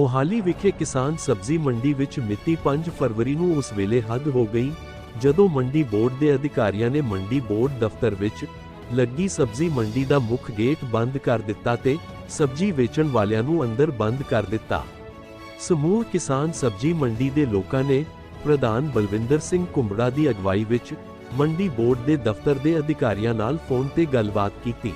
ਮੋਹਾਲੀ ਵਿਖੇ ਕਿਸਾਨ ਸਬਜ਼ੀ ਮੰਡੀ ਵਿੱਚ ਮਿਤੀ 5 ਫਰਵਰੀ ਨੂੰ ਉਸ ਵੇਲੇ ਹੱਦ ਹੋ ਗਈ, ਜਦੋਂ ਮੰਡੀ ਬੋਰਡ ਦੇ ਅਧਿਕਾਰੀਆਂ ਨੇ ਮੰਡੀ ਬੋਰਡ ਦਫ਼ਤਰ ਵਿੱਚ ਲੱਗੀ ਸਬਜ਼ੀ ਮੰਡੀ ਦਾ ਮੁੱਖ ਗੇਟ ਬੰਦ ਕਰ ਦਿੱਤਾ ਤੇ ਸਬਜ਼ੀ ਵੇਚਣ ਵਾਲਿਆਂ ਨੂੰ ਅੰਦਰ ਬੰਦ ਕਰ ਦਿੱਤਾ। ਸਮੂਹ ਕਿਸਾਨ ਸਬਜ਼ੀ ਮੰਡੀ ਦੇ ਲੋਕਾਂ ਨੇ ਪ੍ਰਧਾਨ ਬਲਵਿੰਦਰ ਸਿੰਘ ਕੁੰਬੜਾ ਦੀ ਅਗਵਾਈ ਵਿੱਚ ਮੰਡੀ ਬੋਰਡ ਦੇ ਦਫ਼ਤਰ ਦੇ ਅਧਿਕਾਰੀਆਂ ਨਾਲ ਫੋਨ ਤੇ ਗੱਲਬਾਤ ਕੀਤੀ।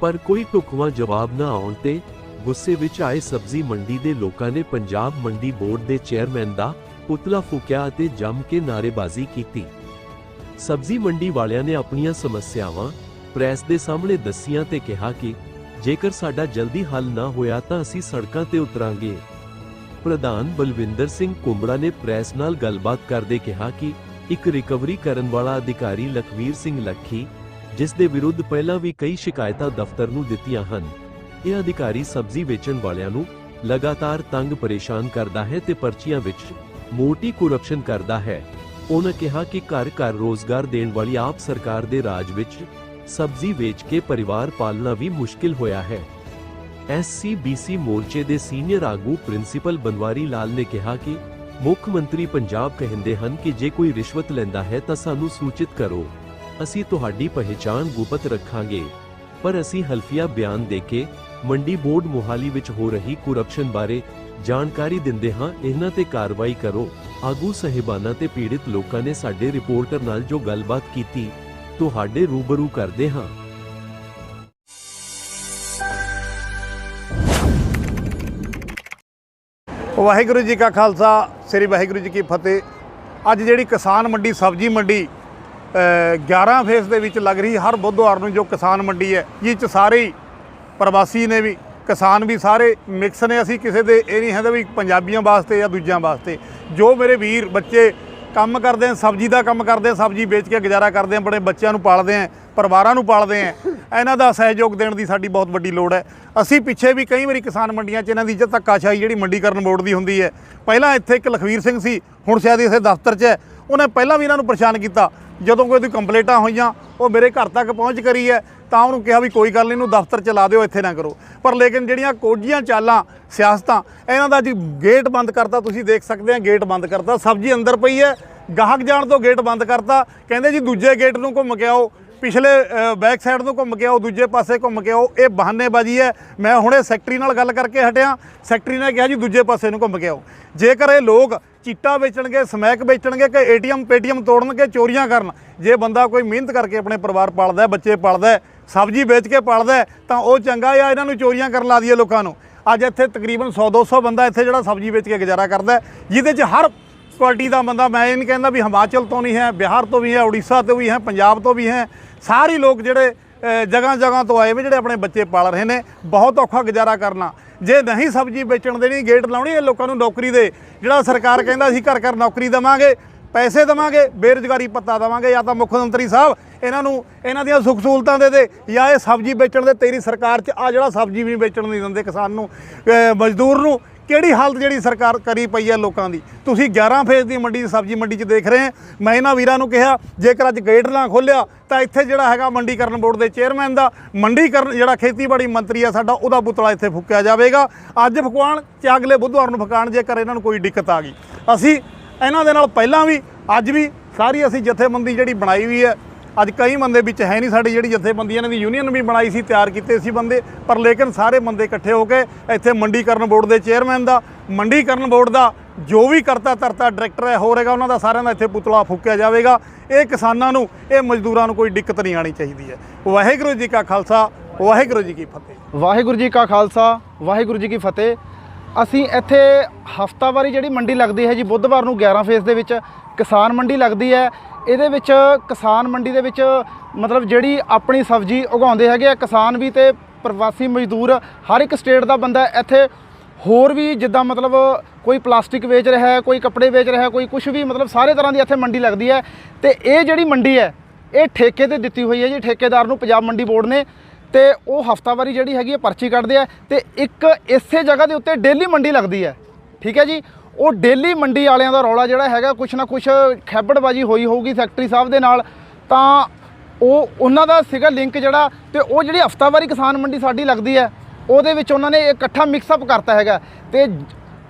ਪਰ ਕੋਈ ਢੁਕਵਾਂ ਜਵਾਬ ਨਾ ਆਉਣ ਤੇ ਗੁੱਸੇ ਵਿੱਚ ਆਏ ਸਬਜ਼ੀ ਮੰਡੀ ਦੇ ਲੋਕਾਂ ਨੇ ਪੰਜਾਬ ਮੰਡੀ ਬੋਰਡ ਦੇ ਚੇਅਰਮੈਨ ਦਾ ਪੁਤਲਾ ਫੂਕਿਆ ਅਤੇ ਜੰਮ ਕੇ ਨਾਅਰੇਬਾਜ਼ੀ ਕੀਤੀ। ਸਬਜ਼ੀ ਮੰਡੀ ਵਾਲਿਆਂ ਨੇ ਆਪਣੀਆਂ ਸਮੱਸਿਆਵਾਂ ਪ੍ਰੈਸ ਦੇ ਸਾਹਮਣੇ ਦੱਸੀਆਂ ਤੇ ਕਿਹਾ ਕਿ ਜੇਕਰ ਸਾਡਾ ਜਲਦੀ ਹੱਲ ਨਾ ਹੋਇਆ ਤਾਂ ਅਸੀਂ ਸੜਕਾਂ ਤੇ ਉਤਰਾਂਗੇ। ਪ੍ਰਧਾਨ ਬਲਵਿੰਦਰ ਸਿੰਘ ਕੁੰਬੜਾ ਨੇ ਪ੍ਰੈਸ ਨਾਲ ਗੱਲਬਾਤ ਕਰਦੇ ਕਿਹਾ ਕਿ ਇੱਕ ਰਿਕਵਰੀ ਕਰਨ ਵਾਲਾ ਅਧਿਕਾਰੀ ਲਖਵੀਰ ਸਿੰਘ ਲੱਖੀ, ਜਿਸ ਦੇ ਵਿਰੁੱਧ ਪਹਿਲਾਂ ਵੀ ਕਈ ਸ਼ਿਕਾਇਤਾਂ ਦਫ਼ਤਰ ਨੂੰ ਦਿੱਤੀਆਂ ਹਨ। ਇਹ ਅਧਿਕਾਰੀ ਸਬਜ਼ੀ ਵੇਚਣ ਵਾਲਿਆਂ ਨੂੰ ਲਗਾਤਾਰ ਤੰਗ ਪਰੇਸ਼ਾਨ ਕਰਦਾ ਹੈ ਤੇ ਪਰਚੀਆਂ ਵਿੱਚ ਮੋਟੀ ਕਰਪਸ਼ਨ ਕਰਦਾ ਹੈ। ਉਹਨਾਂ ਕਿਹਾ ਕਿ ਘਰ ਘਰ ਰੋਜ਼ਗਾਰ ਦੇਣ ਵਾਲੀ ਆਪ ਸਰਕਾਰ ਦੇ ਰਾਜ ਵਿੱਚ ਸਬਜ਼ੀ ਵੇਚ ਕੇ ਪਰਿਵਾਰ ਪਾਲਣਾ ਵੀ ਮੁਸ਼ਕਿਲ ਹੋਇਆ ਹੈ। ਐਸਸੀਬੀਸੀ ਮੋਰਚੇ ਦੇ ਸੀਨੀਅਰ ਆਗੂ ਪ੍ਰਿੰਸੀਪਲ ਬਨਵਾਰੀ ਲਾਲ ਨੇ ਕਿਹਾ ਕਿ ਮੁੱਖ ਮੰਤਰੀ ਪੰਜਾਬ ਕਹਿੰਦੇ ਹਨ ਕਿ ਜੇ ਕੋਈ ਰਿਸ਼ਵਤ ਲੈਂਦਾ ਹੈ ਤਾਂ ਸਾਨੂੰ ਸੂਚਿਤ ਕਰੋ। ਅਸੀਂ ਤੁਹਾਡੀ ਪਹਿਚਾਣ ਗੁਪਤ ਰੱਖਾਂਗੇ। ਪਰ ਅਸੀਂ ਹਲਫੀਆ ਬਿਆਨ ਦੇ ਕੇ ਮੰਡੀ ਬੋਰਡ ਮੋਹਾਲੀ ਵਿੱਚ ਹੋ ਰਹੀ ਕਰਪਸ਼ਨ ਬਾਰੇ ਜਾਣਕਾਰੀ ਦਿੰਦੇ ਹਾਂ। ਇਹਨਾਂ ਤੇ ਕਾਰਵਾਈ ਕਰੋ। ਆਗੂ ਸਹਿਬਾਨਾਂ ਤੇ ਪੀੜਿਤ ਲੋਕਾਂ ਨੇ ਸਾਡੇ ਰਿਪੋਰਟਰ ਨਾਲ ਜੋ ਗੱਲਬਾਤ ਕੀਤੀ ਤੁਹਾਡੇ ਰੂਬਰੂ ਕਰਦੇ ਹਾਂ। ਵਾਹਿਗੁਰੂ ਜੀ ਕਾ ਖਾਲਸਾ ਸ੍ਰੀ ਵਾਹਿਗੁਰੂ ਜੀ ਕੀ ਫਤਿਹ। ਅੱਜ ਜਿਹੜੀ ਕਿਸਾਨ ਮੰਡੀ ਸਬਜ਼ੀ ਮੰਡੀ ਅ, 11 ਫੇਸ ਦੇ ਵਿੱਚ ਲੱਗ ਰਹੀ ਹਰ ਬੁੱਧਵਾਰ ਨੂੰ ਜੋ ਕਿਸਾਨ ਮੰਡੀ ਹੈ ਜਿਸ ਚ ਸਾਰੇ ਪ੍ਰਵਾਸੀ ਨੇ ਵੀ, ਕਿਸਾਨ ਵੀ ਸਾਰੇ ਮਿਕਸ ਨੇ। ਅਸੀਂ ਕਿਸੇ ਦੇ ਇਹ ਨਹੀਂ ਹੈਗਾ ਵੀ ਪੰਜਾਬੀਆਂ ਵਾਸਤੇ ਜਾਂ ਦੂਜਿਆਂ ਵਾਸਤੇ। ਜੋ ਮੇਰੇ ਵੀਰ ਬੱਚੇ ਕੰਮ ਕਰਦੇ ਆ ਸਬਜ਼ੀ ਦਾ ਕੰਮ ਕਰਦੇ ਆ ਸਬਜ਼ੀ ਵੇਚ ਕੇ ਗੁਜ਼ਾਰਾ ਕਰਦੇ ਆ ਆਪਣੇ ਬੱਚਿਆਂ ਨੂੰ ਪਾਲਦੇ ਆ ਪਰਿਵਾਰਾਂ ਨੂੰ ਪਾਲਦੇ ਆ ਇਹਨਾਂ ਦਾ ਸਹਿਯੋਗ ਦੇਣ ਦੀ ਸਾਡੀ ਬਹੁਤ ਵੱਡੀ ਲੋੜ ਹੈ। ਅਸੀਂ ਪਿੱਛੇ ਵੀ ਕਈ ਵਾਰੀ ਕਿਸਾਨ ਮੰਡੀਆਂ 'ਚ ਇਹਨਾਂ ਦੀ ਇੱਜ਼ਤ ਧੱਕਾਸ਼ਾਹੀ ਜਿਹੜੀ ਮੰਡੀਕਰਨ ਬੋਰਡ ਦੀ ਹੁੰਦੀ ਹੈ। ਪਹਿਲਾਂ ਇੱਥੇ ਇੱਕ ਲਖਵੀਰ ਸਿੰਘ ਸੀ, ਹੁਣ ਸ਼ਾਇਦ ਇਸੇ ਦਫ਼ਤਰ 'ਚ ਹੈ। ਉਹਨੇ ਪਹਿਲਾਂ ਵੀ ਇਹਨਾਂ ਨੂੰ ਪਰੇਸ਼ਾਨ ਕੀਤਾ। ਜਦੋਂ ਕੋਈ ਉਹਦੀ ਕੰਪਲੇਂਟਾਂ ਹੋਈਆਂ, ਉਹ ਮੇਰੇ ਘਰ ਤੱਕ ਪਹੁੰਚ ਕਰੀ ਹੈ। ਤਾਂ ਉਹਨੂੰ ਕਿਹਾ ਵੀ ਕੋਈ ਗੱਲ ਨਹੀਂ ਇਹਨੂੰ ਦਫ਼ਤਰ ਚ ਲਾ ਦਿਓ, ਇੱਥੇ ਨਾ ਕਰੋ। ਪਰ ਲੇਕਿਨ ਜਿਹੜੀਆਂ ਕੋਝੀਆਂ ਚਾਲਾਂ, ਸਿਆਸਤਾਂ, ਇਹਨਾਂ ਦਾ ਜੀ ਗੇਟ ਬੰਦ ਕਰਤਾ, ਤੁਸੀਂ ਦੇਖ ਸਕਦੇ ਆ, ਗੇਟ ਬੰਦ ਕਰਤਾ। ਸਬਜ਼ੀ ਅੰਦਰ ਪਈ ਹੈ, ਗਾਹਕ ਜਾਣ ਤੋਂ ਗੇਟ ਬੰਦ ਕਰਤਾ। ਕਹਿੰਦੇ ਜੀ ਦੂਜੇ ਗੇਟ ਨੂੰ ਘੁੰਮ ਕੇ ਆਓ, ਪਿਛਲੇ ਬੈਕ ਸਾਈਡ ਤੋਂ ਘੁੰਮ ਕੇ ਆਓ, ਦੂਜੇ ਪਾਸੇ ਘੁੰਮ ਕੇ ਆਓ, ਇਹ ਬਹਾਨੇਬਾਜ਼ੀ ਹੈ। ਮੈਂ ਹੁਣੇ ਸੈਕਟਰੀ ਨਾਲ ਗੱਲ ਕਰਕੇ ਹਟਿਆ। ਸੈਕਟਰੀ ਨੇ ਕਿਹਾ ਜੀ ਦੂਜੇ ਪਾਸੇ ਨੂੰ ਘੁੰਮ ਕੇ ਆਓ। ਜੇਕਰ ਇਹ ਲੋਕ ਚਿੱਟਾ ਵੇਚਣਗੇ, ਸਮੈਕ ਵੇਚਣਗੇ ਕਿ ਏਟੀਐਮ, ਪੇਟੀਐਮ ਤੋੜਨਗੇ, ਚੋਰੀਆਂ ਕਰਨ, ਜੇ ਬੰਦਾ ਕੋਈ ਮਿਹਨਤ ਕਰਕੇ ਆਪਣੇ ਪਰਿਵਾਰ ਪਾਲਦਾ ਬੱਚੇ ਪਾਲਦਾ ਸਬਜ਼ੀ ਵੇਚ ਕੇ ਪਾਲਦਾ ਤਾਂ ਉਹ ਚੰਗਾ ਆ, ਇਹਨਾਂ ਨੂੰ ਚੋਰੀਆਂ ਕਰਨ ਲਾ ਦਈਏ ਲੋਕਾਂ ਨੂੰ। ਅੱਜ ਇੱਥੇ ਤਕਰੀਬਨ 100 200 ਬੰਦਾ ਇੱਥੇ ਜਿਹੜਾ ਸਬਜ਼ੀ ਵੇਚ ਕੇ ਗੁਜ਼ਾਰਾ ਕਰਦਾ ਜਿਹਦੇ 'ਚ ਹਰ ਕੁਆਲਿਟੀ ਦਾ ਬੰਦਾ, ਮੈਂ ਇਹ ਨਹੀਂ ਕਹਿੰਦਾ ਵੀ ਹਿਮਾਚਲ ਤੋਂ ਨਹੀਂ ਹੈ, ਬਿਹਾਰ ਤੋਂ ਵੀ ਹੈ, ਉੜੀਸਾ ਤੋਂ ਵੀ ਹੈ, ਪੰਜਾਬ ਤੋਂ ਵੀ ਹੈ, ਸਾਰੇ ਲੋਕ ਜਿਹੜੇ ਜਗ੍ਹਾ ਜਗ੍ਹਾ ਤੋਂ ਆਏ ਵੇ, ਜਿਹੜੇ ਆਪਣੇ ਬੱਚੇ ਪਾਲ ਰਹੇ ਨੇ, ਬਹੁਤ ਔਖਾ ਗੁਜ਼ਾਰਾ ਕਰਨਾ। ਜੇ ਨਹੀਂ ਸਬਜ਼ੀ ਵੇਚਣ ਦੇਣੀ, ਗੇਟ ਲਾਉਣੀ ਇਹ ਲੋਕਾਂ ਨੂੰ ਨੌਕਰੀ ਦੇ, ਜਿਹੜਾ ਸਰਕਾਰ ਕਹਿੰਦਾ ਅਸੀਂ ਘਰ ਘਰ ਨੌਕਰੀ ਦੇਵਾਂਗੇ, ਪੈਸੇ ਦੇਵਾਂਗੇ, ਬੇਰੁਜ਼ਗਾਰੀ ਪੱਤਾ ਦੇਵਾਂਗੇ, ਜਾਂ ਤਾਂ ਮੁੱਖ ਮੰਤਰੀ ਸਾਹਿਬ ਇਹਨਾਂ ਨੂੰ, ਇਹਨਾਂ ਦੀਆਂ ਸੁੱਖ ਸਹੂਲਤਾਂ ਦੇ ਦੇ। ਜਾਂ ਇਹ ਸਬਜ਼ੀ ਵੇਚਣ ਦੇ, ਤੇਰੀ ਸਰਕਾਰ 'ਚ ਆ ਜਿਹੜਾ ਸਬਜ਼ੀ ਵੀ ਨਹੀਂ ਵੇਚਣ ਨਹੀਂ ਦਿੰਦੇ ਕਿਸਾਨ ਨੂੰ ਮਜ਼ਦੂਰ ਨੂੰ, ਕਿਹੜੀ ਹਾਲਤ ਜਿਹੜੀ ਸਰਕਾਰ ਕਰੀ ਪਈ ਹੈ ਲੋਕਾਂ ਦੀ? ਤੁਸੀਂ 11 ਫੇਸ ਦੀ ਮੰਡੀ, ਸਬਜ਼ੀ ਮੰਡੀ 'ਚ ਦੇਖ ਰਹੇ ਮੈਂ ਇਹਨਾਂ ਵੀਰਾਂ ਨੂੰ ਕਿਹਾ, ਜੇਕਰ ਅੱਜ ਗੇਟ ਨਾ ਖੋਲਿਆ ਤਾਂ ਇੱਥੇ ਜਿਹੜਾ ਹੈਗਾ ਮੰਡੀਕਰਨ ਬੋਰਡ ਦੇ ਚੇਅਰਮੈਨ ਦਾ, ਮੰਡੀਕਰਨ ਜਿਹੜਾ ਖੇਤੀਬਾੜੀ ਮੰਤਰੀ ਆ ਸਾਡਾ, ਉਹਦਾ ਪੁਤਲਾ ਇੱਥੇ ਫੂਕਿਆ ਜਾਵੇਗਾ। ਅੱਜ ਫੁਕਵਾਣ ਤੇ ਅਗਲੇ ਬੁੱਧਵਾਰ ਨੂੰ ਫੁਕਾਣ ਜੇਕਰ ਇਹਨਾਂ ਨੂੰ ਕੋਈ ਦਿੱਕਤ ਆ ਗਈ। ਅਸੀਂ ਇਹਨਾਂ ਦੇ ਨਾਲ ਪਹਿਲਾਂ ਵੀ, ਅੱਜ ਵੀ ਸਾਰੀ ਅਸੀਂ ਜਥੇਬੰਦੀ ਜਿਹੜੀ ਬਣਾਈ ਹੋਈ ਹੈ ਅੱਜ ਕਈ ਬੰਦੇ ਵਿੱਚ ਹੈ ਨਹੀਂ ਸਾਡੀ ਜਿਹੜੀ ਜਥੇਬੰਦੀ ਇਹਨਾਂ ਦੀ ਯੂਨੀਅਨ ਵੀ ਬਣਾਈ ਸੀ, ਤਿਆਰ ਕੀਤੇ ਸੀ ਬੰਦੇ, ਪਰ ਲੇਕਿਨ ਸਾਰੇ ਬੰਦੇ ਇਕੱਠੇ ਹੋ ਕੇ ਇੱਥੇ ਮੰਡੀਕਰਨ ਬੋਰਡ ਦੇ ਚੇਅਰਮੈਨ ਦਾ, ਮੰਡੀਕਰਨ ਬੋਰਡ ਦਾ ਜੋ ਵੀ ਕਰਤਾ ਤਰਤਾ ਡਾਇਰੈਕਟਰ ਹੈ ਹੋਰੇਗਾ ਉਹਨਾਂ ਦਾ ਸਾਰਿਆਂ ਦਾ ਇੱਥੇ ਪੁਤਲਾ ਫੂਕਿਆ ਜਾਵੇਗਾ। ਇਹ ਕਿਸਾਨਾਂ ਨੂੰ, ਇਹ ਮਜ਼ਦੂਰਾਂ ਨੂੰ ਕੋਈ ਦਿੱਕਤ ਨਹੀਂ ਆਣੀ ਚਾਹੀਦੀ ਹੈ। ਵਾਹਿਗੁਰੂ ਜੀ ਕਾ ਖਾਲਸਾ, ਵਾਹਿਗੁਰੂ ਜੀ ਕੀ ਫਤਿਹ। ਵਾਹਿਗੁਰੂ ਜੀ ਕਾ ਖਾਲਸਾ, ਵਾਹਿਗੁਰੂ ਜੀ ਕੀ ਫਤਿਹ। ਅਸੀਂ ਇੱਥੇ ਹਫਤਾਵਾਰੀ ਜਿਹੜੀ ਮੰਡੀ ਲੱਗਦੀ ਹੈ ਜੀ, ਬੁੱਧਵਾਰ ਨੂੰ 11 ਫੇਸ ਦੇ ਵਿੱਚ ਕਿਸਾਨ ਮੰਡੀ ਲੱਗਦੀ ਹੈ। ਇਹਦੇ ਵਿੱਚ ਕਿਸਾਨ ਮੰਡੀ ਦੇ ਵਿੱਚ ਮਤਲਬ ਜਿਹੜੀ ਆਪਣੀ ਸਬਜ਼ੀ ਉਗਾਉਂਦੇ ਹੈਗੇ ਆ, ਕਿਸਾਨ ਵੀ ਤੇ ਪ੍ਰਵਾਸੀ ਮਜ਼ਦੂਰ, ਹਰ ਇੱਕ ਸਟੇਟ ਦਾ ਬੰਦਾ ਇੱਥੇ ਹੋਰ ਵੀ ਜਿੱਦਾਂ ਮਤਲਬ ਕੋਈ ਪਲਾਸਟਿਕ ਵੇਚ ਰਿਹਾ ਹੈ, ਕੋਈ ਕੱਪੜੇ ਵੇਚ ਰਿਹਾ ਹੈ, ਕੋਈ ਕੁਝ ਵੀ ਮਤਲਬ ਸਾਰੇ ਤਰ੍ਹਾਂ ਦੀ ਇੱਥੇ ਮੰਡੀ ਲੱਗਦੀ ਹੈ ਤੇ ਇਹ ਜਿਹੜੀ ਮੰਡੀ ਹੈ, ਇਹ ਠੇਕੇ ਤੇ ਦਿੱਤੀ ਹੋਈ ਹੈ ਜੀ, ਠੇਕੇਦਾਰ ਨੂੰ ਪੰਜਾਬ ਮੰਡੀ ਬੋਰਡ ਨੇ ਤੇ ਉਹ ਹਫਤਾਵਾਰੀ ਜਿਹੜੀ ਹੈਗੀ ਹੈ ਪਰਚੀ ਕੱਢਦੇ ਆ ਤੇ ਇੱਕ ਇਸੇ ਜਗ੍ਹਾ ਦੇ ਉੱਤੇ ਡੇਲੀ ਮੰਡੀ ਲੱਗਦੀ ਹੈ। ਠੀਕ ਹੈ ਜੀ? ਉਹ ਡੇਲੀ ਮੰਡੀ ਵਾਲਿਆਂ ਦਾ ਰੌਲਾ ਜਿਹੜਾ ਹੈਗਾ, ਕੁਛ ਨਾ ਕੁਛ ਖੈਬੜਬਾਜੀ ਹੋਈ ਹੋਊਗੀ ਸੈਕਟਰੀ ਸਾਹਿਬ ਦੇ ਨਾਲ। ਤਾਂ ਉਹ, ਉਹਨਾਂ ਦਾ ਸੀਗਾ ਲਿੰਕ ਜਿਹੜਾ ਤੇ ਉਹ ਜਿਹੜੀ ਹਫਤਾਵਾਰੀ ਕਿਸਾਨ ਮੰਡੀ ਸਾਡੀ ਲੱਗਦੀ ਹੈ, ਉਹਦੇ ਵਿੱਚ ਉਹਨਾਂ ਨੇ ਇਕੱਠਾ ਮਿਕਸ ਅਪ ਕਰਤਾ ਹੈਗਾ। ਤੇ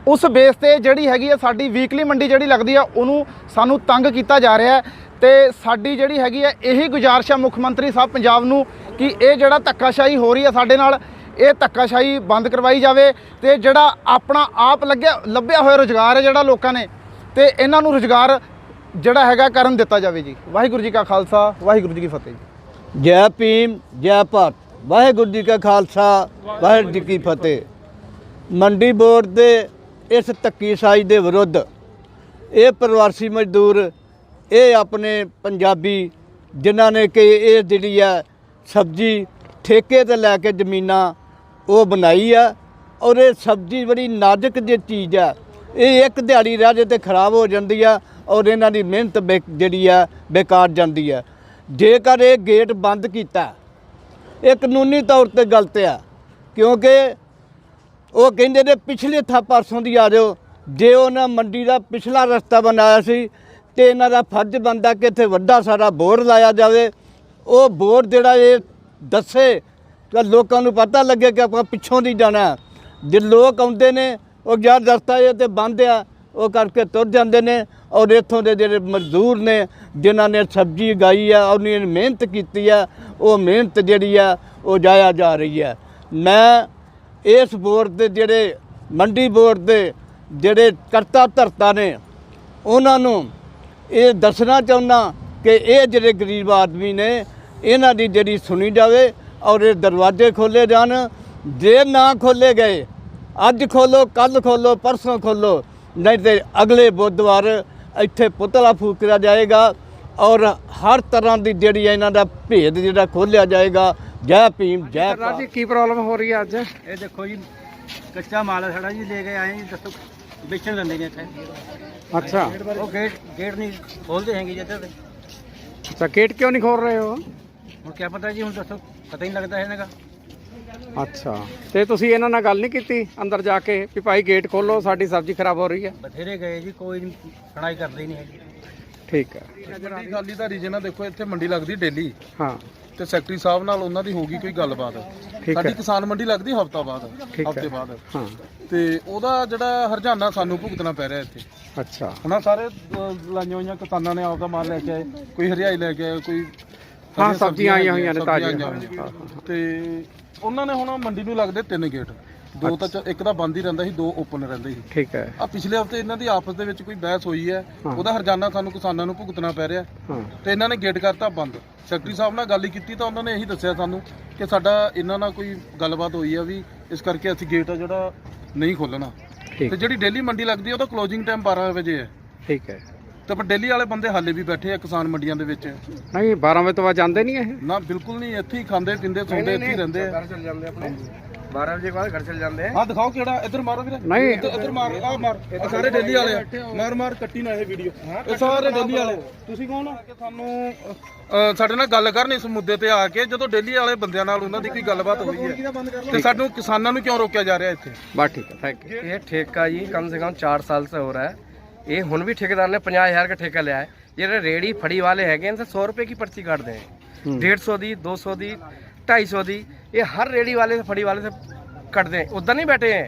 ਉਸ ਬੇਸ ਤੇ ਜਿਹੜੀ ਹੈਗੀ ਆ ਸਾਡੀ ਵੀਕਲੀ ਮੰਡੀ ਜਿਹੜੀ ਲੱਗਦੀ ਆ ਉਹਨੂੰ ਸਾਨੂੰ ਤੰਗ ਕੀਤਾ ਜਾ ਰਿਹਾ ਹੈ। ਤੇ ਸਾਡੀ ਜਿਹੜੀ ਹੈਗੀ ਆ ਇਹੀ ਗੁਜ਼ਾਰਿਸ਼ ਆ ਮੁੱਖ ਮੰਤਰੀ ਸਾਹਿਬ ਪੰਜਾਬ ਨੂੰ ਕਿ ਇਹ ਜਿਹੜਾ ਧੱਕਾਸ਼ਾਹੀ ਹੋ ਰਹੀ ਹੈ ਸਾਡੇ ਨਾਲ ਇਹ ਧੱਕਾਸ਼ਾਹੀ ਬੰਦ ਕਰਵਾਈ ਜਾਵੇ ਤੇ ਜਿਹੜਾ ਆਪਣਾ ਆਪ ਲੱਗਿਆ ਲੱਭਿਆ ਹੋਇਆ ਰੋਜ਼ਗਾਰ ਹੈ ਜਿਹੜਾ ਲੋਕਾਂ ਨੇ ਤੇ ਇਹਨਾਂ ਨੂੰ ਰੋਜ਼ਗਾਰ ਜਿਹੜਾ ਹੈਗਾ ਕਰਨ ਦਿੱਤਾ ਜਾਵੇ ਜੀ। ਵਾਹਿਗੁਰੂ ਜੀ ਕਾ ਖਾਲਸਾ, ਵਾਹਿਗੁਰੂ ਜੀ ਕੀ ਫਤਿਹ ਜੀ। ਜੈ ਭੀਮ, ਜੈ ਭਾਰਤ। ਵਾਹਿਗੁਰੂ ਜੀ ਕਾ ਖਾਲਸਾ, ਵਾਹਿਗੁਰੂ ਜੀ ਕੀ ਫਤਿਹ। ਮੰਡੀ ਬੋਰਡ ਦੇ ਇਸ ਧੱਕੀਸ਼ਾਹੀ ਦੇ ਵਿਰੁੱਧ ਇਹ ਪ੍ਰਵਾਸੀ ਮਜ਼ਦੂਰ, ਇਹ ਆਪਣੇ ਪੰਜਾਬੀ ਜਿਨ੍ਹਾਂ ਨੇ ਕਿ ਇਹ ਜਿਹੜੀ ਹੈ ਸਬਜ਼ੀ ਠੇਕੇ ਤੇ ਲੈ ਕੇ ਜ਼ਮੀਨਾਂ ਉਹ ਬਣਾਈ ਆ ਔਰ ਇਹ ਸਬਜ਼ੀ ਬੜੀ ਨਾਜ਼ੁਕ ਜਿਹੀ ਚੀਜ਼ ਆ। ਇਹ ਇੱਕ ਦਿਹਾੜੀ ਰਹਿ ਜੇ ਤੇ ਖਰਾਬ ਹੋ ਜਾਂਦੀ ਆ ਔਰ ਇਹਨਾਂ ਦੀ ਮਿਹਨਤ ਬੇ- ਜਿਹੜੀ ਆ ਬੇਕਾਰ ਜਾਂਦੀ ਆ। ਜੇਕਰ ਇਹ ਗੇਟ ਬੰਦ ਕੀਤਾ, ਇਹ ਕਾਨੂੰਨੀ ਤੌਰ ਤੇ ਗਲਤ ਆ, ਕਿਉਂਕਿ ਉਹ ਕਹਿੰਦੇ ਨੇ ਪਿਛਲੇ ਥਾ ਪਰਸੋਂ ਦੀ ਆ ਜਾਓ, ਜੇ ਉਹਨਾਂ ਮੰਡੀ ਦਾ ਪਿਛਲਾ ਰਸਤਾ ਬਣਾਇਆ ਸੀ ਤੇ ਇਹਨਾਂ ਦਾ ਫਰਜ਼ ਬਣਦਾ ਕਿ ਇੱਥੇ ਵੱਡਾ ਸਾਰਾ ਬੋਰਡ ਲਾਇਆ ਜਾਵੇ। ਉਹ ਬੋਰਡ ਜਿਹੜਾ ਇਹ ਦੱਸੇ ਤਾਂ ਲੋਕਾਂ ਨੂੰ ਪਤਾ ਲੱਗੇ ਕਿ ਆਪਾਂ ਪਿੱਛੋਂ ਦੀ ਜਾਣਾ। ਜੇ ਲੋਕ ਆਉਂਦੇ ਨੇ, ਉਹ ਯਾਰ ਰਸਤਾ ਇਹ ਤੇ ਬੰਦ ਆ, ਉਹ ਕਰਕੇ ਤੁਰ ਜਾਂਦੇ ਨੇ। ਔਰ ਇੱਥੋਂ ਦੇ ਜਿਹੜੇ ਮਜ਼ਦੂਰ ਨੇ, ਜਿਨ੍ਹਾਂ ਨੇ ਸਬਜ਼ੀ ਉਗਾਈ ਆ, ਉਹਨਾਂ ਮਿਹਨਤ ਕੀਤੀ ਆ, ਉਹ ਮਿਹਨਤ ਜਿਹੜੀ ਆ, ਉਹ ਜਾਇਆ ਜਾ ਰਹੀ ਹੈ ਮੈਂ ਇਸ ਬੋਰਡ ਦੇ ਜਿਹੜੇ, ਮੰਡੀ ਬੋਰਡ ਦੇ ਜਿਹੜੇ ਕਰਤਾ ਧਰਤਾ ਨੇ, ਉਹਨਾਂ ਨੂੰ ਇਹ ਦੱਸਣਾ ਚਾਹੁੰਦਾ ਕਿ ਇਹ ਜਿਹੜੇ ਗਰੀਬ ਆਦਮੀ ਨੇ, ਇਹਨਾਂ ਦੀ ਜਿਹੜੀ ਸੁਣੀ ਜਾਵੇ ਔਰ ਇਹ ਦਰਵਾਜ਼ੇ ਖੋਲੇ ਜਾਣ ਜੇ ਨਾ ਖੋਲੇ ਗਏ ਅੱਜ ਖੋਲੋ ਕੱਲ ਖੋਲੋ ਪਰਸੋਂ ਖੋਲੋ ਨਹੀਂ ਤੇ ਅਗਲੇ ਬੁੱਧਵਾਰ ਇੱਥੇ ਪੁਤਲਾ ਫੂਕਿਆ ਜਾਏਗਾ ਔਰ ਹਰ ਤਰ੍ਹਾਂ ਦੀ ਜਿਹੜੀ ਇਹਨਾਂ ਦਾ ਭੇਦ ਜਿਹੜਾ ਖੋਲਿਆ ਜਾਏਗਾ ਜੈ ਭੀਮ ਜੈ ਭਾਰਤ ਜੀ ਕੀ ਪ੍ਰੋਬਲਮ ਹੋ ਰਹੀ ਹੈ ਅੱਜ? ਇਹ ਦੇਖੋ ਜੀ ਕੱਚਾ ਮਾਲ ਸਾਡਾ ਜੀ ਲੈ ਕੇ ਆਏ ਜੀ ਦੱਸੋ ਵੇਚਣ ਦਿੰਦੇ ਨੇ ਇੱਥੇ। ਅੱਛਾ। ਉਹ ਗੇਟ ਗੇਟ ਨਹੀਂ ਖੋਲਦੇ ਹੈਗੇ ਜਿੱਧਰ ਦੇ ਅੱਛਾ ਗੇਟ ਕਿਉਂ ਨਹੀਂ ਖੋਲ ਰਹੇ ਹੋ? ਹੁਣ ਕੀ ਪਤਾ ਜੀ ਹੁਣ ਦੱਸੋ। ਪਤਾ ਹੀ ਨਹੀਂ ਲੱਗਦਾ ਇਹਨਾਂ ਦਾ। ਅੱਛਾ। ਤੇ ਤੁਸੀਂ ਇਹਨਾਂ ਨਾਲ ਗੱਲ ਨਹੀਂ ਕੀਤੀ ਅੰਦਰ ਜਾ ਕੇ ਵੀ ਭਾਈ ਗੇਟ ਖੋਲੋ ਸਾਡੀ ਸਬਜ਼ੀ ਖਰਾਬ ਹੋ ਰਹੀ ਹੈ? ਬਥੇਰੇ ਗਏ ਜੀ ਕੋਈ ਨਹੀਂ ਸੁਣਾਈ ਕਰਦੇ ਹੀ ਨਹੀਂ ਹੈਗੇ। ਠੀਕ ਹੈ। ਮੰਡੀ ਖਾਲੀ ਦਾ ਰੀਜਨ ਆ ਦੇਖੋ ਇੱਥੇ ਮੰਡੀ ਲੱਗਦੀ ਡੇਲੀ। ਹਾਂ। ਤੇ ਸੈਕਟਰੀ ਸਾਹਿਬ ਨਾਲ ਉਹਨਾਂ ਦੀ ਹੋਗੀ ਕੋਈ ਗੱਲਬਾਤ। ਠੀਕ ਸਾਡੀ ਹੈ ਕਿਸਾਨ ਮੰਡੀ ਲੱਗਦੀ ਹਫਤਾ ਬਾਅਦ ਠੀਕ ਹੈ। ਹਫ਼ਤੇ ਬਾਅਦ। ਹਾਂ। ਤੇ ਉਹਦਾ ਜਿਹੜਾ ਹਰਜਾਨਾ ਸਾਨੂੰ ਭੁਗਤਣਾ ਪੈ ਰਿਹਾ ਇੱਥੇ। ਅੱਛਾ। ਹੁਣ ਆਹ ਸਾਰੇ ਅਹ, ਲਾਈਆਂ ਹੋਈਆਂ ਕਿਸਾਨਾਂ ਨੇ ਆਪਦਾ ਮਾਲ ਲੈ ਕੇ ਆਏ ਕੋਈ ਹਰਿਆਈ ਲੈ ਕੇ ਆਏ ਕੋਈ ਹਾਂ, ਹਰੀਆਂ ਸਬਜ਼ੀਆਂ ਆਈਆਂ ਹੋਈਆਂ ਨੇ ਸਬਜ਼ੀਆਂ ਤਾਜ਼ੀਆਂ। ਆਈਆਂ ਹੋਈਆਂ। ਤੇ ਉਹਨਾਂ ਨੇ ਹੁਣ ਮੰਡੀ ਨੂੰ ਲੱਗਦੇ ਤਿੰਨ ਗੇਟ। ਦੋ ਤਾਂ ਚ- ਇੱਕ ਤਾਂ ਬੰਦ ਹੀ ਰਹਿੰਦਾ ਸੀ ਦੋ ਓਪਨ ਰਹਿੰਦੇ ਸੀ। ਠੀਕ ਹੈ। ਆ ਪਿਛਲੇ ਹਫ਼ਤੇ ਇਹਨਾਂ ਦੀ ਆਪਸ ਦੇ ਵਿੱਚ ਕੋਈ ਬਹਿਸ ਹੋਈ ਹੈ। ਹਾਂ। ਉਹਦਾ ਹਰਜਾਨਾ ਸਾਨੂੰ ਕਿਸਾਨਾਂ ਨੂੰ ਭੁਗਤਣਾ ਪੈ ਰਿਹਾ। ਹਾਂ। ਤੇ ਇਹਨਾਂ ਨੇ ਗੇਟ ਕਰਤਾ ਬੰਦ। ਸੈਕਟਰੀ ਸਾਹਿਬ ਨਾਲ ਗੱਲ ਹੀ ਕੀਤੀ ਤਾਂ ਉਹਨਾਂ ਨੇ ਇਹੀ ਦੱਸਿਆ ਸਾਨੂੰ ਕਿ ਸਾਡਾ ਇਹਨਾਂ ਨਾਲ ਕੋਈ ਗੱਲਬਾਤ ਹੋਈ ਆ ਵੀ ਇਸ ਕਰਕੇ ਅਸੀਂ ਗੇਟ ਆ ਜਿਹੜਾ ਨਹੀਂ ਖੋਲਣਾ ਠੀਕ। ਤੇ ਜਿਹੜੀ ਡੇਲੀ ਮੰਡੀ ਲੱਗਦੀ ਹੈ ਉਹਦਾ ਕਲੋਜ਼ਿੰਗ ਟਾਈਮ 12 ਵਜੇ ਹੈ। ਠੀਕ ਹੈ। ਤੇ ਪਰ ਦਿੱਲੀ ਵਾਲੇ ਬੰਦੇ ਹਾਲੇ ਵੀ ਬੈਠੇ ਆ ਕਿਸਾਨ ਮੰਡੀਆਂ ਦੇ ਵਿੱਚ। ਨਹੀਂ 12 ਵਜੇ ਤੋਂ ਬਾਅਦ ਜਾਂਦੇ ਨਹੀਂ ਇਹ? ਨਾ ਬਿਲਕੁਲ ਨਹੀਂ ਇੱਥੇ ਹੀ ਖਾਂਦੇ ਪੀਂਦੇ ਸੌਂਦੇ ਇੱਥੇ ਹੀ ਰਹਿੰਦੇ ਆ। ਘਰ ਚਲ ਜਾਂਦੇ ਆਪਣੇ। 12 ਵਜੇ ਬਾਅਦ ਘਰ ਚਲ ਜਾਂਦੇ ਆ। ਹਾਂ ਦਿਖਾਓ ਕਿਹੜਾ ਇੱਧਰ ਮਾਰੋ ਵੀਰੇ। ਨਹੀਂ। ਇੱਧਰ ਮਾਰ ਆ ਮਾਰ ਇਹ ਸਾਰੇ ਦਿੱਲੀ ਵਾਲੇ ਆ। ਮਾਰ ਮਾਰ ਕੱਟੀ ਨਾ ਇਹ ਵੀਡੀਓ। ਇਹ ਸਾਰੇ ਦਿੱਲੀ ਵਾਲੇ। ਤੁਸੀਂ ਕੌਣ ਆ? ਕਿ ਸਾਨੂੰ ਸਾਡੇ ਨਾਲ ਗੱਲ ਕਰਨੀ ਇਸ ਮੁੱਦੇ ਤੇ ਆ ਕੇ ਜਦੋਂ ਦਿੱਲੀ ਵਾਲੇ ਬੰਦਿਆਂ ਨਾਲ ਉਹਨਾਂ ਦੀ ਕੋਈ ਗੱਲਬਾਤ ਹੋਈ ਹੈ। ਤੇ ਸਾਨੂੰ ਕਿਸਾਨਾਂ ਨੂੰ ਕਿਉਂ ਰੋਕਿਆ ਜਾ ਰਿਹਾ ਇੱਥੇ? ਬਸ ਥੈਂਕ ਯੂ ਇਹ ਠੇਕਾ ਜੀ ਕਮ ਸੇ ਕਮ 4 ਸਾਲ ਸੇ ਹੋ ਰਹਾ ਹੈ। ਇਹ ਹੁਣ ਵੀ ਠੇਕੇਦਾਰ ਨੇ 50000 ਦਾ ਠੇਕਾ ਲਿਆ ਹੈ। ਜਿਹੜੇ ਰੇੜੀ ਫੜੀ ਵਾਲੇ ਹੈਗੇ ਨੇ ਤਾਂ 100 ਰੁਪਏ ਦੀ ਪਰਚੀ ਕੱਢਦੇ ਹੈ। 150 ਦੀ 200 ਦੀ 250 ਦੀ ਇਹ ਹਰ ਰੇੜੀ ਵਾਲੇ ਫੜੀ ਵਾਲੇ ਸੇ ਕੱਢਦੇ ਹੈ ਉਦਾਂ ਨਹੀਂ ਬੈਠੇ ਹੈ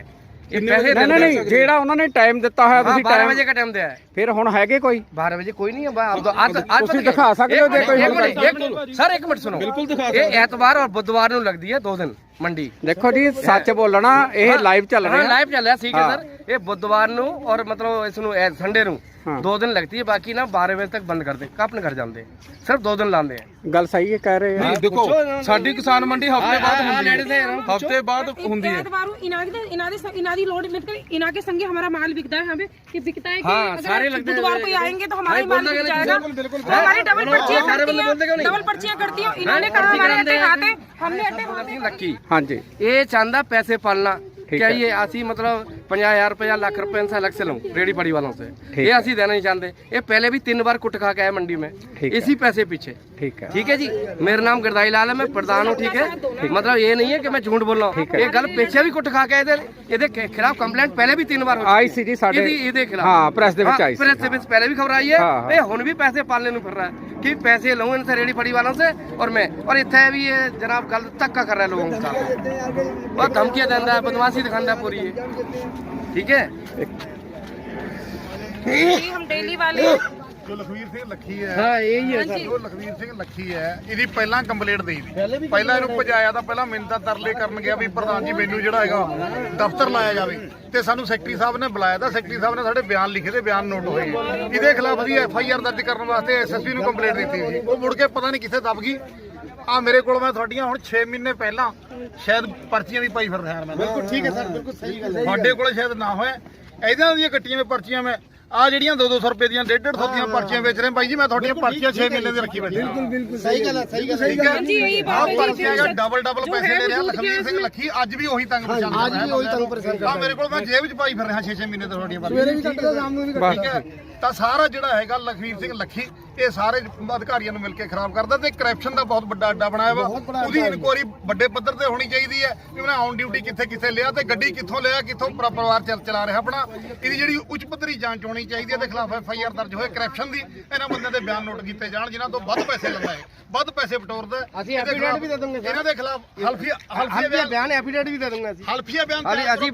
ਇਹ ਪੈਸੇ ਨਹੀਂ ਨਹੀਂ ਨਹੀਂ ਜਿਹੜਾ ਉਹਨਾਂ ਨੇ ਟਾਈਮ ਦਿੱਤਾ ਹੋਇਆ ਤੁਸੀਂ 12 ਵਜੇ ਦਾ ਟਾਈਮ ਦਿਆ ਫਿਰ ਹੁਣ ਹੈਗੇ ਕੋਈ? 12 ਵਜੇ ਕੋਈ ਨਹੀਂ ਹੈ ਅੱਜ ਅੱਜ ਤੁਸੀਂ ਦਿਖਾ ਸਕਦੇ ਹੋ ਜੇ ਕੋਈ ਸਰ ਇੱਕ ਮਿੰਟ ਸੁਣੋ। ਬਿਲਕੁਲ ਦਿਖਾ ਇਹ ਐਤਵਾਰ ਔਰ ਬੁੱਧਵਾਰ ਨੂੰ ਲੱਗਦੀ ਹੈ ਦੋ ਦਿਨ ਮੰਡੀ। ਦੇਖੋ ਜੀ ਸੱਚ ਬੋਲਣਾ ਇਹ ਲਾਈਵ ਚੱਲ ਰਿਹਾ। ਲਾਈਵ ਚੱਲ ਰਿਹਾ ਠੀਕ ਹੈ। ਸਰ। ਇਹ ਬੁੱਧਵਾਰ ਨੂੰ ਔਰ ਮਤਲਬ ਇਸ ਨੂੰ ਸੰਡੇ ਨੂੰ ਹਾਂ। ਦੋ ਦਿਨ ਲੱਗਦੀ ਹੈ ਬਾਕੀ ਨਾ 12 ਵਜੇ ਤੱਕ ਬੰਦ ਕਰ ਦੇ ਆਪਣੇ ਘਰ ਜਾਂਦੇ ਸਿਰਫ ਦੋ ਦਿਨ ਲਾਉਂਦੇ ਆ ਗੱਲ ਸਹੀ ਹੈ ਕਹਿ ਰਹੇ ਆ ਨਹੀਂ ਦੇਖੋ ਸਾਡੀ ਕਿਸਾਨ ਮੰਡੀ ਹਫਤੇ ਬਾਅਦ हाँ, ਹੁੰਦੀ ladies है, ਹੈ हम ਹਫਤੇ ਬਾਅਦ ਹੁੰਦੀ ਹੈ एतवार इना के इना दे इना दी लोड मतलब इना के संगे हमारा माल बिकता है हमें कि बिकता है कि हाँ, अगर सारे लगते हैं। बुधवार को ही आएंगे तो हमारा भाई, माल बोलना बिक क्या जाएगा बिल्कुल, तो हमारी डबल पर्चियां सारे करती बंदे बोलते क्यों हैं नहीं? डबल पर्चियां करती हैं इन्होंने कहा पर्ची हमारे कराते अड्डे हैं। खाते हमने अड्डे खाते ਲੱਕੀ ਹਾਂਜੀ ਇਹ ਚਾਹੁੰਦਾ ਪੈਸੇ ਪਾਲਣਾ ठीक क्या है। ये ਅਸੀਂ मतलब 50000 रुपया लाख रुपए इनसे अलग से लूं रेडी पड़ी वालों से ठीक ये है। ਅਸੀਂ देना नहीं चाहते ये पहले भी तीन बार कुट खा के आए मंडी में ठीक है। इसी पैसे पीछे ਠੀਕ ਹੈ ठीक है जी मेरा नाम गिरदाई लाल है मैं प्रधान हूँ ठीक है मतलब ये नहीं है कि मैं झूठ बोल रहा हूँ ये गल पीछे भी कुट खा के आए थे ਇਹਦੇ ਖਿ- ਖਿਲਾਫ ਕੰਪਲੇਂਟ ਪਹਿਲੇ ਵੀ ਤਿੰਨ ਵਾਰ ਹੋ ਚੁੱਕੀ ਆਈ ਸੀ ਜੀ ਸਾਡੇ ਇਹਦੀ ਇਹਦੇ ਖਿਲਾਫ ਹਾਂ ਪ੍ਰੈਸ ਦੇ ਵਿੱਚ ਆਈ ਸੀ ਪ੍ਰੈਸ ਦੇ ਵਿੱਚ ਪਹਿਲੇ ਵੀ ਖਬਰ ਆਈ ਹੈ ਹਾਂ, ਹਾਂ। ਇਹ ਹੁਣ ਵੀ ਪੈਸੇ ਪਾਲਣੇ ਨੂੰ ਫਿਰ ਰਿਹਾ ਹੈ कि पैसे लूँ इनसे रेडी फड़ी वालों से और मैं और इतने भी ये जनाब गलत धक्का कर रहे हैं लोगों के साथ और धमकियाँ देना है बदमाशी दिखाना है पूरी ये ठीक है जी, हम डेली वाले ਜੋ ਲਖਵੀਰ ਸਿੰਘ ਲੱਖੀ ਹੈ। ਹਾਂ ਇਹ ਹੀ ਹੈ ਸਰ। ਜੋ ਲਖਵੀਰ ਸਿੰਘ ਲੱਖੀ ਹੈ ਇਹਦੀ ਪਹਿਲਾਂ ਕੰਪਲੀਟ ਦੇਈ ਦੀ ਪਹਿਲਾਂ ਇਹਨੂੰ ਭਜਾਇਆ ਤਾਂ ਪਹਿਲਾਂ ਮਿੰਤਾ ਤਰਲੇ ਕਰਨ ਗਿਆ ਵੀ ਪ੍ਰਧਾਨ ਜੀ ਮੈਨੂੰ ਜਿਹੜਾ ਹੈਗਾ ਦਫ਼ਤਰ ਲਾਇਆ ਜਾਵੇ। ਤੇ ਸਾਨੂੰ ਸੈਕਟਰੀ ਸਾਹਿਬ ਨੇ ਬੁਲਾਇਆ ਤਾਂ ਸੈਕਟਰੀ ਸਾਹਿਬ ਨੇ ਸਾਡੇ ਬਿਆਨ ਲਿਖੇ ਤੇ ਬਿਆਨ ਨੋਟ ਹੋਏ। ਇਹਦੇ ਖਿਲਾਫ ਅਸੀਂ ਐਫ ਆਈ ਆਰ ਦਰਜ ਕਰਨ ਵਾਸਤੇ ਐਸ ਐਸ ਪੀ ਨੂੰ ਕੰਪਲੀਟ ਦਿੱਤੀ ਸੀ। ਉਹ ਮੁੜ ਕੇ ਪਤਾ ਨਹੀਂ ਕਿੱਥੇ ਦਬ ਗਈ। ਆ ਮੇਰੇ ਕੋਲ ਮੈਂ ਤੁਹਾਡੀਆਂ ਹੁਣ 6 ਮਹੀਨੇ ਪਹਿਲਾਂ ਸ਼ਾਇਦ ਪਰਚੀਆਂ ਵੀ ਪਾਈ ਫਿਰ ਰਿਹਾ ਮੈਂ। ਬਿਲਕੁਲ ਠੀਕ ਹੈ ਸਰ ਬਿਲਕੁਲ ਸਹੀ ਗੱਲ ਹੈ। ਤੁਹਾਡੇ ਕੋਲ ਸ਼ਾਇਦ ਨਾ ਹੋਇਆ। ਇਹਦਾਂ ਦੀਆਂ ਕੱਟੀਆਂ ਮੈਂ ਪਰਚੀਆਂ ਮੈਂ ਆ ਜਿਹੜੀਆਂ 2-200 ਰੁਪਏ ਦੀਆਂ 150 ਦੀਆਂ ਪਰਚੀਆਂ ਵੇਚ ਰਹੇ ਬਾਈ ਜੀ ਮੈਂ ਤੁਹਾਡੀਆਂ ਪਰਚੀਆਂ 6 ਮਹੀਨੇ ਦੀ ਰੱਖੀ ਬੈਠੀ ਬਿਲਕੁਲ ਬਿਲਕੁਲ ਸਹੀ ਗੱਲ ਹੈ ਸਹੀ ਗੱਲ ਸਹੀ ਗੱਲ ਜੀ ਇਹੀ ਬਾਤ ਹੈ ਪਰਚੀਆਂ ਦਾ ਡਬਲ ਡਬਲ ਪੈਸੇ ਲੈ ਰਿਹਾ ਲਖਮੀਰ ਸਿੰਘ ਲੱਖੀ ਅੱਜ ਵੀ ਉਹੀ ਤੰਗ ਪਰੇਸ਼ਾਨ ਅੱਜ ਵੀ ਉਹੀ ਤੰਗ ਪਰੇਸ਼ਾਨ ਕਰਦਾ ਮੇਰੇ ਕੋਲ ਮੈਂ ਜੇਬ 'ਚ ਪਾਈ ਫਿਰ ਰਿਹਾ 6-6 ਮਹੀਨੇ ਤੋਂ ਤੁਹਾਡੀਆਂ ਪਰਚੀਆਂ ਸਵੇਰੇ ਵੀ ਕੱਟਦਾ ਸ਼ਾਮ ਨੂੰ ਵੀ ਕੱਟਦਾ। ਤਾਂ ਸਾਰਾ ਜਿਹੜਾ ਹੈਗਾ ਲਖਮੀਰ ਸਿੰਘ ਲੱਖੀ ਇਹ ਸਾਰੇ ਅਧਿਕਾਰੀਆਂ ਨੂੰ ਮਿਲ ਕੇ ਖਰਾਬ ਕਰਦਾ ਤੇ ਕਰਪਸ਼ਨ ਦਾ ਬਹੁਤ ਵੱਡਾ ਅੱਡਾ ਬਣਾਇਆ ਵਾ। ਉਹਦੀ ਇਨਕੁਆਰੀ ਵੱਡੇ ਪੱਧਰ ਤੇ ਹੋਣੀ ਚਾਹੀਦੀ ਹੈ ਕਿ ਉਹਨਾਂ ਔਨ ਡਿਊਟੀ ਕਿੱਥੇ ਕਿੱਥੇ ਲਿਆ ਤੇ ਗੱਡੀ ਕਿੱਥੋਂ ਲਿਆ ਕਿੱਥੋਂ ਪਰਿਵਾਰ ਚੱਲ ਚਲਾ ਰਿਹਾ ਆਪਣਾ। ਇਹਦੀ ਜਿਹੜੀ ਉੱਚ ਪੱਧਰੀ ਜਾਂਚ ਹੋਣੀ ਚਾਹੀਦੀ ਹੈ ਤੇ ਖਿਲਾਫ ਐਫ ਆਈ ਆਰ ਦਰਜ ਹੋਏ ਕਰਪਸ਼ਨ ਦੀ ਇਹਨਾਂ ਬੰਦਿਆਂ ਦੇ ਬਿਆਨ ਨੋਟ ਕੀਤੇ ਜਾਣ ਜਿਨ੍ਹਾਂ ਤੋਂ ਵੱਧ ਪੈਸੇ ਲੈਂਦਾ ਹੈ ਵੱਧ ਪੈਸੇ ਬਟੋਰਦਾ ਅਸੀਂ ਐਫੀਡੇਵਿਟ ਵੀ ਦੇ ਦੂੰਗੇ ਇਹਨਾਂ ਦੇ ਖਿਲਾਫ ਹਲਫੀਆ ਹਲਫੀਆ ਬਿਆਨ ਐਫੀਡੇਵਿਟ ਵੀ ਦੇ ਦੂੰਗੇ ਅਸੀਂ। ਹਲਫੀਆ ਬਿਆਨ ਅਸੀਂ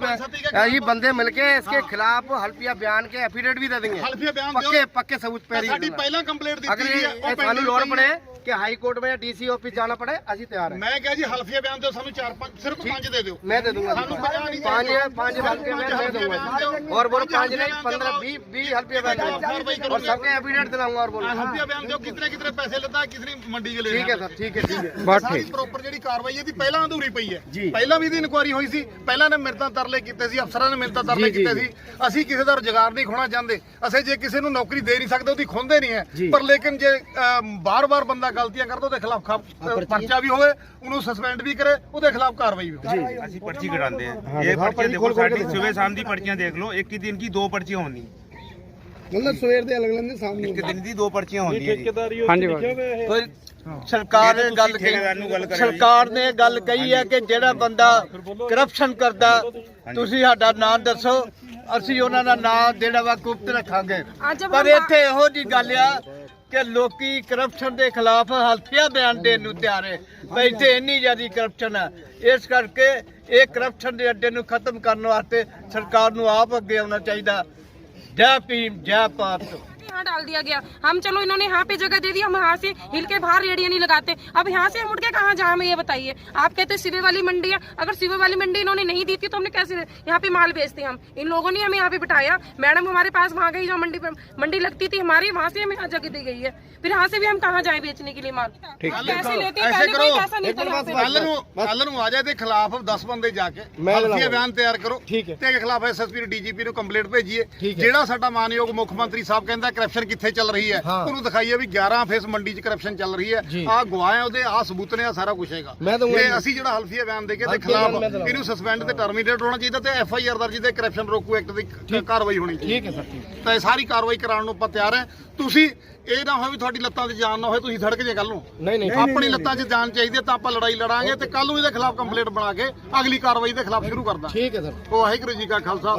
ਅਸੀਂ ਬੰਦੇ ਮਿਲ ਕੇ ਇਸਕੇ ਖਿਲਾਫ ਹਲਫੀਆ ਬਿਆਨ ਕੇ ਐਫੀਡੇਵਿਟ ਵੀ ਦੇ ਦੇंगे ਹਲਫੀਆ ਬਿਆਨ ਪੱਕੇ ਪੱਕੇ ਸਬੂਤ ਪੈ ਸਾਡੀ ਪਹਿਲਾਂ ਕੰਪਲੇਂਟ ਗ੍ਰੇਡ ਦਿੱਤੀ ਗਈ ਹੈ ਉਹ ਸਾਨੂੰ ਲੋੜ ਪੜੇ। कि हाई कोर्ट में डीसी ऑफिस जाना पड़े अभी तैयार है ਮੈਂ ਕਿਹਾ ਜੀ ਹਲਫੀਆ ਬਿਆਨ ਦਿਓ ਸਾਨੂੰ 4 5 सिर्फ 5 ਦੇ ਦਿਓ मैं दे दूंगा ਸਾਨੂੰ ਪੰਜਾਹ ਨਹੀਂ पाँच ਚਾਹੀਦੇ। पाँच हल्के में दे दूंगा जी। और बोलो पाँच नहीं पंद्रह बीस बीस हल्के बयान दूंगा। और सबके एफिडेविट दिलाऊंगा और बोलो ਹਲਫੀਆ ਬਿਆਨ ਦਿਓ ਕਿਤਨੇ ਕਿਤਨੇ ਪੈਸੇ ਲੈਂਦਾ ਕਿਤਨੀ ਮੰਡੀ 'ਚ ਲੈ ठीक है सर ठीक है ठीक है ਬਸ ਸਾਰੀ ਪ੍ਰੋਪਰ ਜਿਹੜੀ ਕਾਰਵਾਈ ਇਹਦੀ ਪਹਿਲਾਂ ਅਧੂਰੀ ਪਈ ਹੈ ਪਹਿਲਾਂ ਵੀ ਇਹਦੀ ਇਨਕੁਆਰੀ ਹੋਈ ਸੀ ਪਹਿਲਾਂ ਨੇ ਮਿਰਤਾਂ ਤਰਲੇ ਕੀਤੇ ਸੀ ਅਫਸਰਾਂ ਨੇ ਮਿਰਤਾਂ ਤਰਲੇ ਕੀਤੇ ਸੀ ਅਸੀਂ ਕਿਸੇ ਦਾ ਰੁਜ਼ਗਾਰ ਨਹੀਂ ਖੋਣਾ ਚਾਹੁੰਦੇ ਅਸੀਂ ਜੇ ਕਿਸੇ ਨੂੰ ਨੌਕਰੀ ਦੇ ਨਹੀਂ ਸਕਦੇ ਉਹਦੀ ਖੁੰਦੇ ਨਹੀਂ ਹੈ ਪਰ ਲੇਕਿਨ ਜੇ ਬਾਰ-ਬਾਰ ਬੰਦਾ ਗਲਤੀਆਂ ਕਰਦਾ ਉਹਦੇ ਖਿਲਾਫ ਪਰਚਾ ਵੀ ਹੋਵੇ ਉਹਨੂੰ ਸਸਪੈਂਡ ਵੀ ਕਰੇ ਉਹਦੇ ਖਿਲਾਫ ਕਾਰਵਾਈ ਵੀ ਹੋਵੇ ਅਸੀਂ ਪਰਚੀ ਕਢਾਉਂਦੇ ਆ ਇਹ ਪਰਚੀ ਦੇਖੋ ਸਾਡੀ ਸਵੇਰੇ ਸ਼ਾਮ ਦੀ ਪਰਚੀਆਂ ਦੇਖ ਲਓ ਇੱਕ ਹੀ ਦਿਨ ਦੀ ਦੋ ਪਰਚੀਆਂ ਹੋਣੀ ਮਤਲਬ ਸਵੇਰ ਦੇ ਅਲੱਗ ਲੈਂਦੇ ਸਾਹਮਣੇ ਇੱਕ ਦਿਨ ਦੀ ਦੋ ਪਰਚੀਆਂ ਹੁੰਦੀਆਂ ਜੀ। ਹਾਂਜੀ ਬਾਈ ਕੋਈ ਸਰਕਾਰ ਨੇ ਗੱਲ ਕਹੀ। ਸਰਕਾਰ ਨੇ ਇਹ ਗੱਲ ਕਹੀ ਹੈ ਕਿ ਜਿਹੜਾ ਬੰਦਾ ਕਰਪਸ਼ਨ ਕਰਦਾ ਤੁਸੀਂ। ਸਾਡਾ ਨਾਮ ਦੱਸੋ ਅਸੀਂ ਉਹਨਾਂ ਦਾ ਨਾਮ ਜਿਹੜਾ ਵਾ ਗੁਪਤ ਰੱਖਾਂਗੇ। ਪਰ ਇੱਥੇ ਇਹੋ ਜੀ ਗੱਲ ਆ ਕਿ ਲੋਕੀ ਕਰਪਸ਼ਨ ਦੇ ਖਿਲਾਫ ਹਲਫੀਆ ਬਿਆਨ ਦੇਣ ਨੂੰ ਤਿਆਰ ਹੈ। ਵੀ ਇੱਥੇ ਇੰਨੀ ਜ਼ਿਆਦਾ ਕਰਪਸ਼ਨ ਹੈ ਇਸ ਕਰਕੇ ਇਹ ਕਰਪਸ਼ਨ ਦੇ ਅੱਡੇ ਨੂੰ ਖਤਮ ਕਰਨ ਵਾਸਤੇ ਸਰਕਾਰ ਨੂੰ ਆਪ ਅੱਗੇ ਆਉਣਾ ਚਾਹੀਦਾ। ਜੈ ਭੀਮ, ਜੈ ਭਾਰਤ। यहाँ डाल दिया गया हम चलो इन्होंने यहाँ पे जगह दे दी हम यहाँ से हिल के बाहर रेडियो नहीं लगाते अब यहाँ से हम उठ के कहाँ जाए हमें ये बताइए आप कहते सिवे वाली मंडी है अगर सिवे वाली मंडी इन्होंने नहीं दी थी तो हमने कैसे यहाँ पे माल बेचते हम इन लोगों ने हमें यहाँ पे बिठाया मैडम हमारे पास वहाँ गई जो मंडी पे मंडी लगती थी हमारी वहाँ से हमें यहाँ जगह दी गई है फिर यहाँ से भी हम कहाँ जाए बेचने के लिए माल पैसे लेते हैं, ऐसे पहले कोई करो पैसा नहीं था यहाँ पे। ਕੱਲ ਨੂੰ ਕੱਲ ਨੂੰ ਆ ਜਾਏ ਤੇ ਖਿਲਾਫ 10 ਬੰਦੇ ਜਾ ਕੇ ਹਲਫੀਆ ਬਿਆਨ ਤਿਆਰ ਕਰੋ ਠੀਕ ਹੈ। ਤੇ ਖਿਲਾਫ ਐਸਐਸਪੀ ਡੀਜੀਪੀ ਨੂੰ ਕੰਪਲੇਂਟ ਭੇਜੀਏ ਜਿਹੜਾ ਸਾਡਾ ਮਾਨਯੋਗ ਮੁੱਖ ਮੰਤਰੀ ਸਾਹਿਬ ਕਹਿੰਦਾ ਕਰਪਸ਼ਨ ਕਿੱਥੇ ਚੱਲ ਰਹੀ ਹੈ? ਉਹਨੂੰ ਦਿਖਾਈਏ ਵੀ 11 ਫੇਸ ਮੰਡੀ 'ਚ ਕਰਪਸ਼ਨ ਚੱਲ ਰਹੀ ਹੈ। ਆਹ ਗਵਾਹ ਹੈ ਉਹਦੇ ਆਹ ਸਬੂਤ ਨੇ ਆਹ ਸਾਰਾ ਕੁਝ ਹੈਗਾ। ਤੇ ਅਸੀਂ ਜਿਹੜਾ ਹਲਫੀਆ ਬਿਆਨ ਦੇ ਕੇ ਤੇ ਖਿਲਾਫ ਇਹਨੂੰ ਸਸਪੈਂਡ ਤੇ ਟਰਮੀਨੇਟ ਹੋਣਾ ਚਾਹੀਦਾ ਤੇ ਐਫ ਆਈ ਆਰ ਦਰਜ ਤੇ ਕਰਪਸ਼ਨ ਰੋਕੂ ਐਕਟ ਦੀ ਕਾਰਵਾਈ ਹੋਣੀ ਚਾਹੀਦੀ। ਠੀਕ ਹੈ ਸਰ ਤਾਂ ਇਹ ਸਾਰੀ ਕਾਰਵਾਈ ਕਰਾਉਣ ਨੂੰ ਆਪਾਂ ਤਿਆਰ ਹੈ। ਤੁਸੀਂ ਇਹ ਨਾ ਹੋਵੇ ਵੀ ਤੁਹਾਡੀ ਲੱਤਾਂ 'ਤੇ ਜਾਨ ਨਾ ਹੋਵੇ ਤੁਸੀਂ ਸੜਕ ਜੇ ਕੱਲ ਨੂੰ। ਨਹੀਂ ਨਹੀਂ। ਆਪਣੀ ਲੱਤਾਂ 'ਚ ਜਾਨ ਚਾਹੀਦੀ ਹੈ ਤਾਂ ਆਪਾਂ ਲੜਾਈ ਲੜਾਂਗੇ ਤੇ ਕੱਲ ਨੂੰ ਇਹਦੇ ਖਿਲਾਫ ਕੰਪਲੇਂਟ ਬਣਾ ਕੇ ਅਗਲੀ ਕਾਰਵਾਈ ਦੇ ਖਿਲਾਫ ਸ਼ੁਰੂ ਕਰਦਾ। ਠੀਕ ਹੈ ਸਰ। ਵਾਹਿਗੁਰੂ ਜੀ ਕਾ ਖਾਲਸਾ।